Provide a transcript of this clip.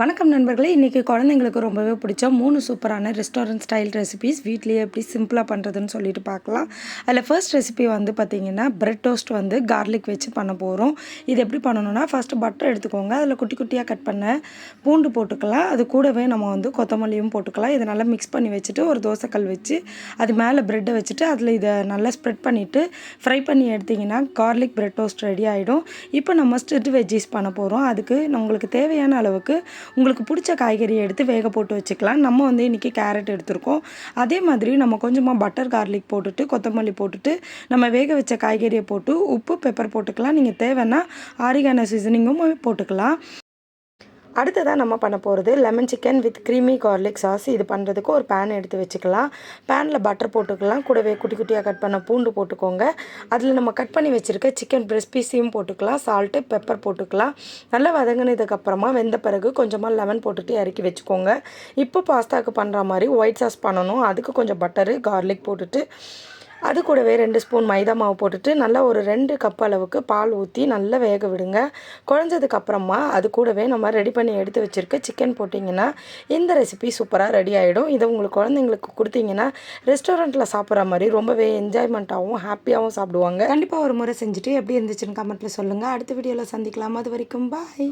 வணக்கம் நண்பர்களே இன்றைக்கி குழந்தைங்களுக்கு ரொம்பவே பிடிச்ச மூணு சூப்பரான ரெஸ்டாரண்ட் ஸ்டைல் ரெசிபீஸ் வீட்லேயே எப்படி சிம்பிளாக பண்ணுறதுன்னு சொல்லிட்டு பார்க்கலாம். அதில் ஃபர்ஸ்ட் ரெசிபி வந்து பார்த்திங்கன்னா பிரெட் டோஸ்ட் வந்து கார்லிக் வச்சு பண்ண போகிறோம் இது எப்படி பண்ணணும்னா ஃபஸ்ட்டு பட்டர் எடுத்துக்கோங்க. அதில் குட்டி குட்டியாக கட் பண்ண பூண்டு போட்டுக்கலாம். அது கூடவே நம்ம வந்து கொத்தமல்லியும் போட்டுக்கலாம். இதை நல்லா மிக்ஸ் பண்ணி வச்சுட்டு ஒரு தோசைக்கல் வச்சு அது மேலே ப்ரெட்டை வச்சுட்டு அதில் இதை நல்லா ஸ்ப்ரெட் பண்ணிவிட்டு ஃப்ரை பண்ணி எடுத்திங்கன்னா கார்லிக் பிரெட் டோஸ்ட் ரெடி ஆகிடும் இப்போ நம்ம ஸ்ட்ரிட் வெஜ்ஜீஸ் பண்ண போகிறோம் அதுக்கு உங்களுக்கு தேவையான அளவுக்கு உங்களுக்கு பிடிச்ச காய்கறியை எடுத்து வேக போட்டு வச்சுக்கலாம். நம்ம வந்து இன்றைக்கி கேரட் எடுத்திருக்கோம். அதே மாதிரி நம்ம கொஞ்சமாக பட்டர் கார்லிக் போட்டுட்டு கொத்தமல்லி போட்டுட்டு நம்ம வேக வச்ச காய்கறியை போட்டு உப்பு பெப்பர் போட்டுக்கலாம். நீங்கள் தேவைன்னா ஆரிகான சீசனிங்கும் போட்டுக்கலாம். அடுத்ததாக நம்ம பண்ண போகிறது lemon chicken with creamy garlic sauce இது பண்ணுறதுக்கு ஒரு பேன் எடுத்து வச்சுக்கலாம். பேனில் பட்டர் போட்டுக்கலாம். கூடவே குட்டி குட்டியாக கட் பண்ண பூண்டு போட்டுக்கோங்க. அதில் நம்ம கட் பண்ணி வச்சுருக்க சிக்கன் பிரெஸ்ட் பீஸையும் போட்டுக்கலாம். சால்ட்டு பெப்பர் போட்டுக்கலாம். நல்லா வதங்கினதுக்கப்புறமா வெந்த பிறகு கொஞ்சமாக லெமன் போட்டுட்டு இறக்கி வச்சுக்கோங்க. இப்போ பாஸ்தாவுக்கு பண்ணுற மாதிரி ஒயிட் சாஸ் பண்ணணும். அதுக்கு கொஞ்சம் பட்டரு கார்லிக் போட்டுட்டு அது கூடவே ரெண்டு ஸ்பூன் மைதா மாவு போட்டுட்டு நல்லா ஒரு ரெண்டு கப் அளவுக்கு பால் ஊற்றி நல்லா வேக விடுங்க. குழஞ்சதுக்கப்புறமா அது கூடவே நம்ம ரெடி பண்ணி எடுத்து வச்சுருக்க சிக்கன் போட்டிங்கன்னா இந்த ரெசிபி சூப்பராக ரெடி ஆகிடும் இதை உங்களுக்கு குழந்தைங்களுக்கு கொடுத்தீங்கன்னா ரெஸ்டாரண்ட்டில் சாப்பிட்ற மாதிரி ரொம்பவே என்ஜாய்மெண்ட்டாகவும் ஹாப்பியாகவும் சாப்பிடுவாங்க. கண்டிப்பாக ஒரு முறை செஞ்சுட்டு எப்படி இருந்துச்சுன்னு கமெண்ட்டில் சொல்லுங்கள் அடுத்த வீடியோவில் சந்திக்கலாம். அது வரைக்கும் பாய்